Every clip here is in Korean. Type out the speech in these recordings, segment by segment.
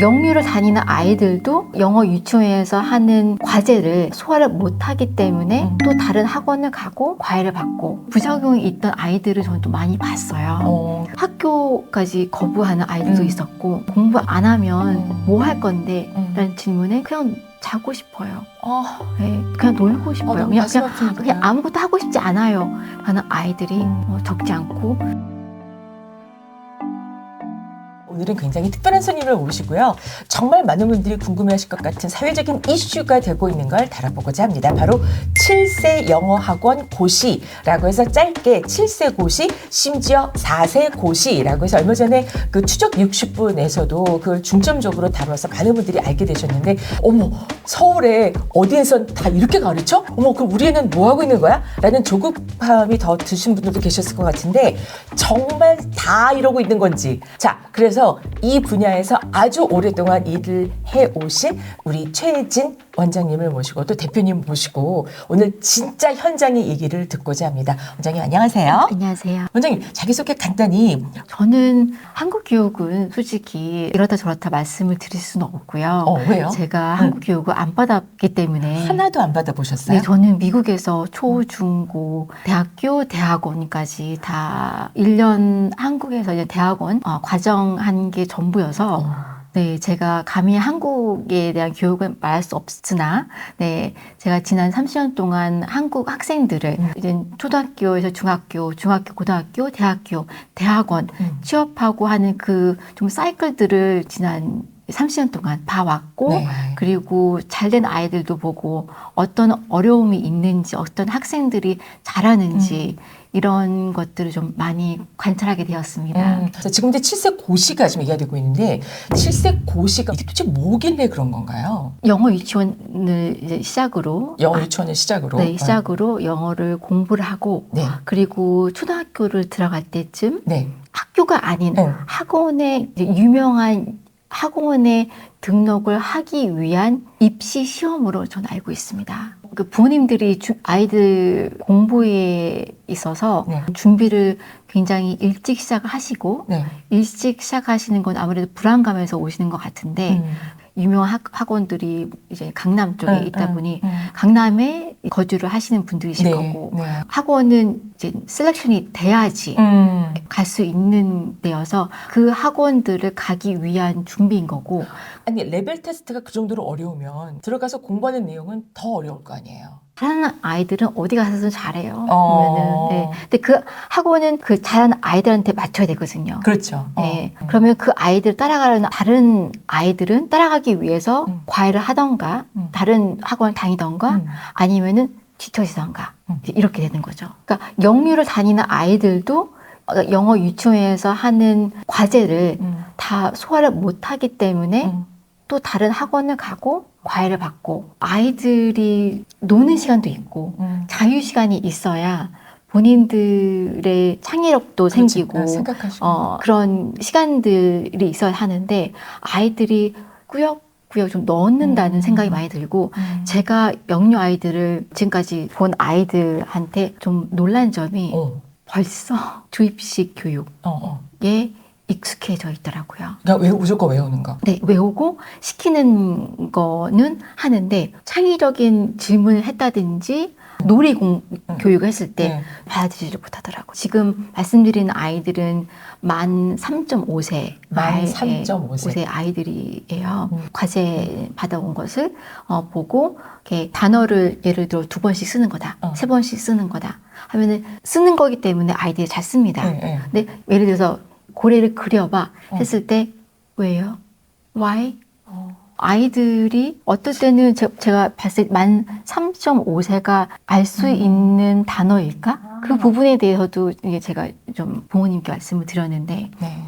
영유를 다니는 아이들도 영어 유치원에서 하는 과제를 소화를 못하기 때문에 음. 또 다른 학원을 가고 과외를 받고 부작용이 있던 아이들을 저는 또 많이 봤어요. 어, 학교까지 거부하는 아이들도 음. 있었고 공부 안 하면 음. 뭐할 건데? 음. 라는 질문에 그냥 자고 싶어요. 어, 네, 그냥 놀고 어, 싶어요. 너무 그냥, 그냥. 그냥 아무것도 하고 싶지 않아요. 하는 아이들이 음. 어, 적지 않고 오늘은 굉장히 특별한 손님을 모시고요. 정말 많은 분들이 궁금해하실 것 같은 사회적인 이슈가 되고 있는 걸 다뤄보고자 합니다. 바로 7세 영어 학원 고시라고 해서 짧게 7세 고시, 심지어 4세 고시라고 해서 얼마 전에 그 추적 60분에서도 그걸 중점적으로 다뤄서 많은 분들이 알게 되셨는데 어머 서울에 어디에선 다 이렇게 가르쳐? 어머 그럼 우리 애는 뭐 하고 있는 거야? 라는 조급함이 더 드신 분들도 계셨을 것 같은데 정말 다 이러고 있는 건지 자 그래서 이 분야에서 아주 오랫동안 일을 해오신 우리 최진 원장님을 모시고 또 대표님 모시고 오늘 진짜 현장의 얘기를 듣고자 합니다. 원장님 안녕하세요. 안녕하세요. 원장님 자기소개 간단히 저는 한국 교육은 솔직히 이렇다 저렇다 말씀을 드릴 수는 없고요. 어 왜요? 제가 한국 교육을 안 받았기 때문에 하나도 안 받아보셨어요? 네, 저는 미국에서 초, 중, 고, 대학교, 대학원까지 다 1년 한국에서 이제 대학원 어, 과정한 게 전부여서 어. 네, 제가 감히 한국에 대한 교육을 말할 수 없으나, 네, 제가 지난 30년 동안 한국 학생들을 음. 이제 초등학교에서 중학교, 중학교, 고등학교, 대학교, 대학원 음. 취업하고 하는 그 좀 사이클들을 지난 30년 동안 봐왔고, 네. 그리고 잘된 아이들도 보고 어떤 어려움이 있는지, 어떤 학생들이 잘하는지, 이런 것들을 좀 많이 관찰하게 되었습니다. 음, 지금 이제 7세 고시가 지금 얘기가 되고 있는데 7세 고시가 이게 도대체 뭐길래 그런 건가요? 영어 유치원을 시작으로 영어 유치원을 시작으로. 네, 시작으로 영어를 공부를 하고 네. 그리고 초등학교를 들어갈 때쯤 네. 학교가 아닌 네. 학원에 유명한 학원에 등록을 하기 위한 입시 시험으로 저는 알고 있습니다. 그 부모님들이 주- 아이들 공부에 있어서 네. 준비를 굉장히 일찍 시작하시고 네. 일찍 시작하시는 건 아무래도 불안감에서 오시는 것 같은데 음. 유명한 학, 학원들이 이제 강남 쪽에 음, 있다 음, 보니 음. 강남에 거주를 하시는 분들이실 네. 거고 네. 학원은 이제 셀렉션이 돼야지 음. 갈수 있는 데여서 그 학원들을 가기 위한 준비인 거고 아니 레벨 테스트가 그 정도로 어려우면 들어가서 공부하는 내용은 더 어려울 거 아니에요. 잘하는 아이들은 어디 가서든 잘해요. 어. 보면은 네. 근데 그 학원은 그 잘하는 아이들한테 맞춰야 되거든요. 그렇죠. 네. 어. 그러면 그 아이들 따라가는 다른 아이들은 따라가기 위해서 음. 과외를 하던가 음. 다른 학원을 다니던가 음. 아니면은 뒤처지던가 음. 이렇게 되는 거죠. 그러니까 영유를 다니는 아이들도 어, 영어 유치원에서 하는 과제를 음. 다 소화를 못하기 때문에 음. 또 다른 학원을 가고 과외를 받고 아이들이 노는 시간도 있고 음. 자유 시간이 있어야 본인들의 창의력도 그렇지. 생기고 아, 생각하시고. 어, 그런 시간들이 있어야 하는데 아이들이 꾸역꾸역 좀 넣는다는 음. 생각이 많이 들고 음. 제가 영유 아이들을 지금까지 본 아이들한테 좀 놀란 점이 어. 벌써 주입식 교육에 어, 어. 익숙해져 있더라고요. 그러니까 왜 무조건 외우는 거. 네, 외우고 시키는 거는 하는데 창의적인 질문을 했다든지 놀이 공, 음. 교육을 했을 때 네. 받아들이지 못하더라고요. 지금 말씀드리는 아이들은 만 3.5세, 만 3.5세. 아이들이에요. 음. 과제 받아온 것을 어, 보고 이렇게 단어를 예를 들어 두 번씩 쓰는 거다, 어. 세 번씩 쓰는 거다 하면은 쓰는 거기 때문에 아이들이 잘 씁니다. 네, 네. 근데 예를 들어서 고래를 그려봐 어. 했을 때 왜요? Why? 어. 아이들이 어떨 때는 제, 가 봤을 때 만 3.5세가 알수 음. 있는 단어일까? 아. 그 부분에 대해서도 이게 제가 좀 부모님께 말씀을 드렸는데 네.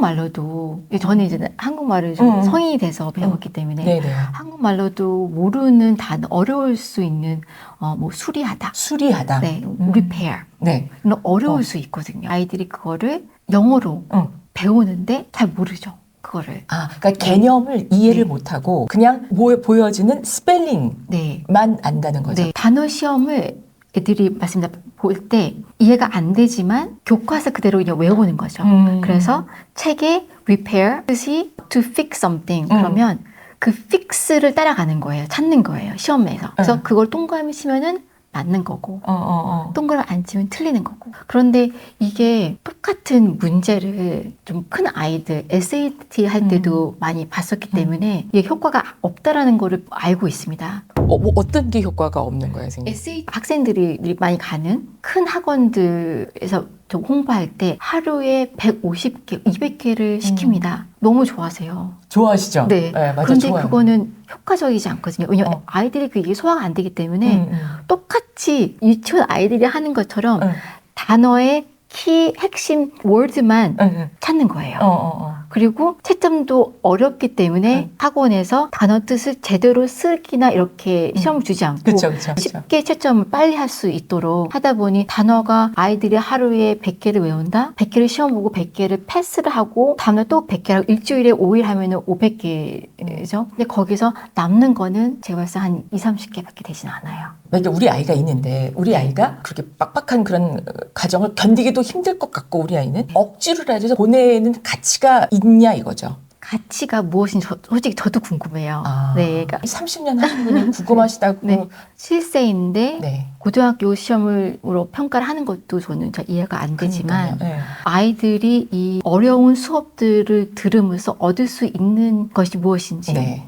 한국말로도 저는 이제 한국말을 좀 음. 성인이 돼서 배웠기 때문에 네, 네. 한국말로도 모르는 단어 어려울 수 있는 어, 뭐 수리하다, 수리하다. 네, 음. repair 네. 어려울 어. 수 있거든요. 아이들이 그거를 영어로 응. 배우는데 잘 모르죠. 그거를. 아, 그러니까 개념을 이해를 네. 못하고 그냥 뭐 보여지는 스펠링만 네. 안다는 거죠. 네. 단어 시험을 애들이 맞습니다. 볼때 이해가 안 되지만 교과서 그대로 그냥 외워보는 거죠. 음. 그래서 책에 repair 뜻이 to fix something 음. 그러면 그 fix를 따라가는 거예요. 찾는 거예요. 시험에서. 그래서 음. 그걸 동그라미 치면은 맞는 거고 어, 어, 어. 동그라미 안 치면 틀리는 거고. 그런데 이게 똑같은 문제를 좀 큰 아이들 SAT 할 때도 많이 봤었기 음. 때문에 이게 효과가 없다라는 거를 알고 있습니다. 어, 뭐 어떤 게 효과가 없는 거예요, 선생님? SAT 학생들이 많이 가는 큰 학원들에서 좀 홍보할 때 하루에 150개, 200개를 시킵니다. 너무 좋아하세요. 좋아하시죠? 네. 맞아, 그런데 좋아요. 그거는 효과적이지 않거든요. 왜냐면 어. 아이들이 그게 소화가 안 되기 때문에 음, 음. 똑같이 유치원 아이들이 하는 것처럼 응. 단어의 키 핵심 월드만 응, 응. 찾는 거예요. 어, 어, 어. 그리고 채점도 어렵기 때문에 응. 학원에서 단어 뜻을 제대로 쓰기나 이렇게 시험을 주지 않고 그쵸, 그쵸, 그쵸. 쉽게 채점을 빨리 할 수 있도록 하다 보니 단어가 아이들이 하루에 100개를 외운다? 100개를 시험 보고 100개를 패스를 하고 다음날 또 100개 하고 일주일에 5일 하면 은 500개죠. 근데 거기서 남는 거는 제가 봤을 때 한 2, 30개밖에 되진 않아요. 그러니까 우리 아이가 있는데 우리 아이가 그렇게 빡빡한 그런 가정을 견디기도 힘들 것 같고 우리 아이는 억지로라도 해서 보내는 가치가 있냐 이거죠. 가치가 무엇인지 저- 솔직히 저도 궁금해요. 아. 네, 그러니까 30년 하신 분이 궁금하시다고. 네. 실세인데 네. 고등학교 시험으로 평가를 하는 것도 저는 잘 이해가 안 되지만. 네. 아이들이 이 어려운 수업들을 들으면서 얻을 수 있는 것이 무엇인지 네.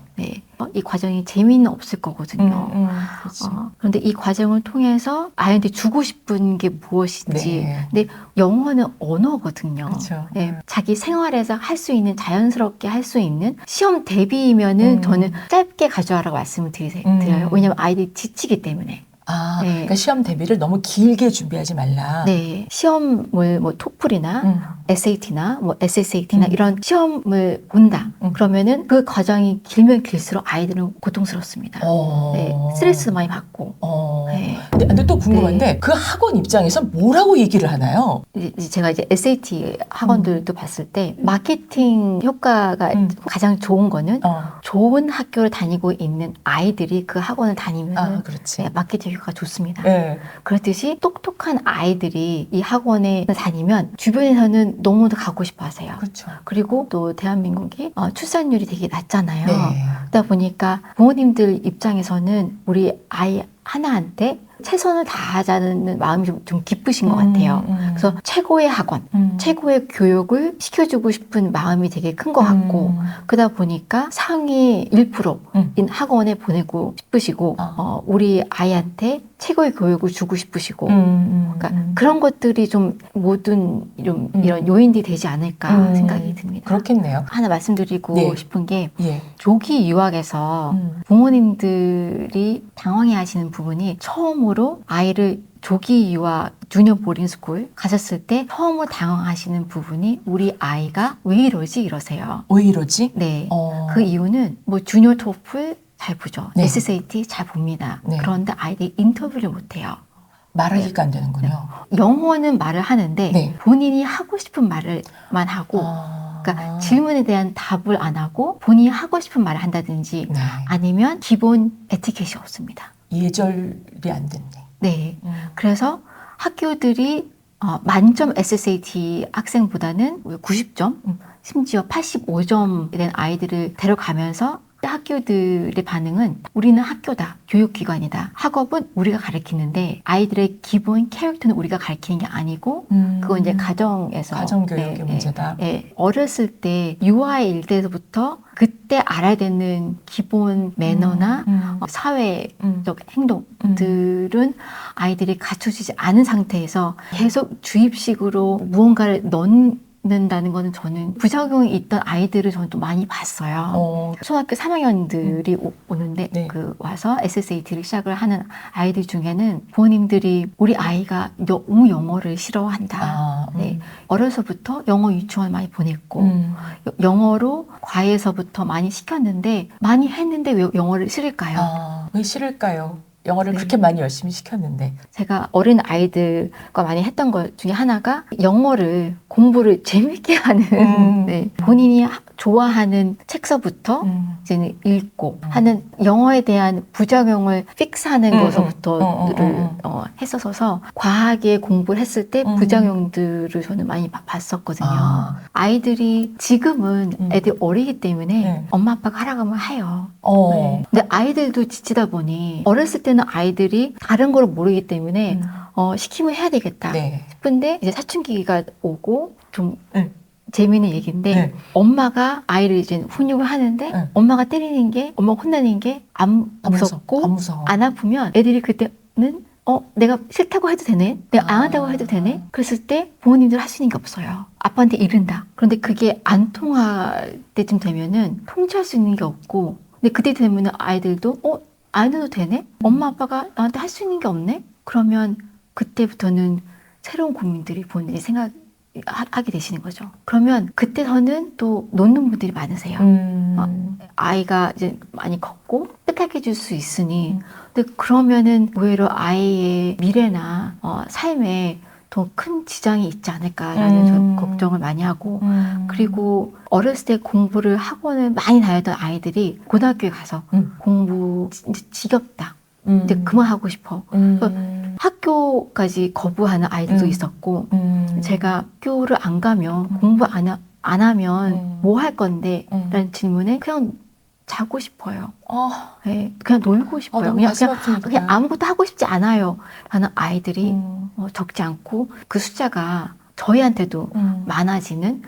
네. 어, 이 과정이 재미는 없을 거거든요. 음, 음, 그렇지. 어, 그런데 이 과정을 통해서 아이한테 주고 싶은 게 무엇인지. 네. 근데 영어는 언어거든요. 그렇죠. 네, 자기 생활에서 할 수 있는 자연스럽게 할 수 있는 시험 대비면은 음. 저는 짧게 가져와라고 말씀을 드리, 음. 드려요. 왜냐하면 아이들이 지치기 때문에. 아, 네. 그러니까 시험 대비를 너무 길게 준비하지 말라. 네, 시험을 뭐 토플이나 음. SAT나 뭐 SSAT나 음. 이런 시험을 본다. 음. 그러면은 그 과정이 길면 길수록 아이들은 고통스럽습니다. 어. 네, 스트레스 많이 받고. 어. 네. 근데, 근데 또 궁금한데 그 학원 입장에서 뭐라고 얘기를 하나요? 이제 제가 이제 SAT 학원들도 봤을 때 마케팅 효과가 음. 가장 좋은 거는 어. 좋은 학교를 다니고 있는 아이들이 그 학원을 다니면 아. 네, 마케팅 효과가 좋습니다. 네. 그렇듯이 똑똑한 아이들이 이 학원에 다니면 주변에서는 너무도 가고 싶어 하세요. 그렇죠. 그리고 또 대한민국이 어, 출산율이 되게 낮잖아요. 네. 그러다 보니까 부모님들 입장에서는 우리 아이 하나한테 최선을 다하자는 마음이 좀, 좀 기쁘신 것 같아요. 음, 음. 그래서 최고의 학원, 음. 최고의 교육을 시켜주고 싶은 마음이 되게 큰 것 같고, 음. 그러다 보니까 상위 1%인 음. 학원에 보내고 싶으시고, 아. 어, 우리 아이한테 최고의 교육을 주고 싶으시고, 음, 음, 그러니까 음. 그런 것들이 좀 모든 좀 음. 이런 요인들이 되지 않을까 음. 생각이 듭니다. 그렇겠네요. 하나 말씀드리고 네. 싶은 게 예. 조기 유학에서 음. 부모님들이 당황해 하시는 부분이 처음으로 아이를 조기 유학 주니어 보딩 스쿨 가셨을 때 처음으로 당황하시는 부분이 우리 아이가 왜 이러지 이러세요. 왜 이러지? 네. 어. 그 이유는 뭐 주니어 토플 잘 보죠. 네. SSAT 잘 봅니다. 네. 그런데 아이들이 인터뷰를 못 해요. 말하기가 안 되는군요. 영어는 말을 하는데 네. 본인이 하고 싶은 말을만 하고 아. 그러니까 질문에 대한 답을 안 하고 본인이 하고 싶은 말을 한다든지 네. 아니면 기본 에티켓이 없습니다. 예절이 안 됐네. 네. 음. 그래서 학교들이 어, 만점 SSAT 학생보다는 90점, 음. 심지어 85점 된 아이들을 데려가면서 학교들의 반응은 우리는 학교다, 교육기관이다. 학업은 우리가 가르치는데 아이들의 기본 캐릭터는 우리가 가르치는 게 아니고 그건 이제 가정에서 가정 교육의 네, 문제다. 네, 네. 어렸을 때 유아일 때부터 그때 알아야 되는 기본 매너나 음. 어, 사회적 음. 행동들은 아이들이 갖춰지지 않은 상태에서 계속 주입식으로 무언가를 넣 는다는 거는 저는 부작용이 있던 아이들을 저는 또 많이 봤어요. 어. 초등학교 3학년들이 오, 는데 네. 그 와서 SSAT를 시작을 하는 아이들 중에는 부모님들이 우리 아이가 너무 영어를 싫어한다. 아, 음. 네. 어려서부터 영어 유치원 많이 보냈고 음. 영어로 과외에서부터 많이 시켰는데 많이 했는데 왜 영어를 싫을까요? 아, 왜 싫을까요? 영어를 네. 그렇게 많이 열심히 시켰는데. 제가 어린 아이들과 많이 했던 것 중에 하나가 영어를 공부를 재밌게 하는 음. 네. 본인이 하- 좋아하는 책서부터 음. 이제는 읽고 음. 하는 영어에 대한 부작용을 픽스하는 음, 음. 것부터를 음, 음, 음, 음. 어, 했었어서 과하게 공부를 했을 때 음. 부작용들을 저는 많이 봐- 봤었거든요. 아. 아이들이 지금은 음. 애들 어리기 때문에 네. 엄마 아빠가 하라고 하면 해요. 어. 네. 근데 아이들도 지치다 보니 어렸을 때는 아이들이 다른 걸 모르기 때문에 음. 어, 시키면 해야 되겠다 네. 싶은데 이제 사춘기가 오고 좀 네. 재미있는 얘기인데 네. 아이를 이제 훈육을 하는데 네. 엄마가 때리는 게 엄마가 혼나는 게안 무서워. 안 무서워. 안 아프면 애들이 그때는 어 내가 싫다고 해도 되네 내가 아. 안 한다고 해도 되네 그랬을 때 부모님들 할수 있는 게 없어요 아빠한테 이른다 그런데 그게 안 통할 때쯤 되면은 통제할 수 있는 게 없고 근데 그때 되면은 아이들도 어 안 해도 되네 엄마 아빠가 나한테 할 수 있는 게 없네 그러면 그때부터는 새로운 고민들이 본인이 생각 하게 되시는 거죠. 그러면 그때서는 또 놓는 분들이 많으세요. 음. 아이가 이제 많이 컸고 뜻하게 해줄 수 있으니 음. 근데 그러면은 오히려 아이의 미래나 어, 삶에 더 큰 지장이 있지 않을까라는 음. 저 걱정을 많이 하고 음. 그리고 어렸을 때 공부를 학원을 많이 다녔던 아이들이 고등학교에 가서 음. 공부 지겹다 음. 이제 그만하고 싶어 음. 학교까지 거부하는 아이들도 음. 있었고 음. 제가 학교를 안 가면 음. 공부 안, 하, 안 하면 음. 뭐할 건데? 음. 라는 질문에 그냥 자고 싶어요. 아, 네, 그냥 놀고 아, 싶어요. 너무 그냥, 그냥. 그냥 아무것도 하고 싶지 않아요. 라는 아이들이 음. 어, 적지 않고 그 숫자가 저희한테도 음. 많아지는